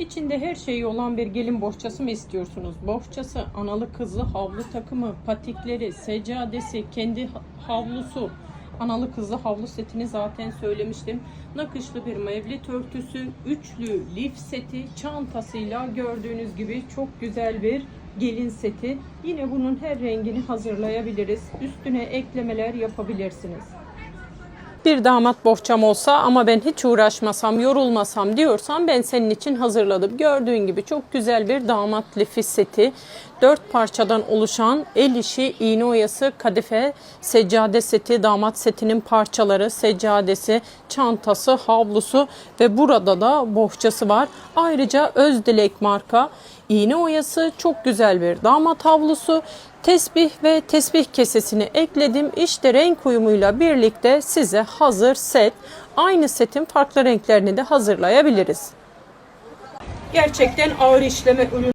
İçinde her şeyi olan bir gelin bohçası mı istiyorsunuz? Bohçası, analı kızlı havlu takımı, patikleri, seccadesi, kendi ha- havlusu, analı kızlı havlu setini zaten söylemiştim. Nakışlı bir mevlit örtüsü, üçlü lif seti, çantasıyla gördüğünüz gibi çok güzel bir gelin seti. Yine bunun her rengini hazırlayabiliriz. Üstüne eklemeler yapabilirsiniz bir damat bohçam olsa ama ben hiç uğraşmasam, yorulmasam diyorsan ben senin için hazırladım. Gördüğün gibi çok güzel bir damat lifi seti. Dört parçadan oluşan el işi, iğne oyası, kadife, seccade seti, damat setinin parçaları, seccadesi, çantası, havlusu ve burada da bohçası var. Ayrıca Özdilek marka iğne oyası, çok güzel bir damat havlusu, tesbih ve tesbih kesesini ekledim. İşte renk uyumuyla birlikte size hazır set. Aynı setin farklı renklerini de hazırlayabiliriz. Gerçekten ağır işleme ürün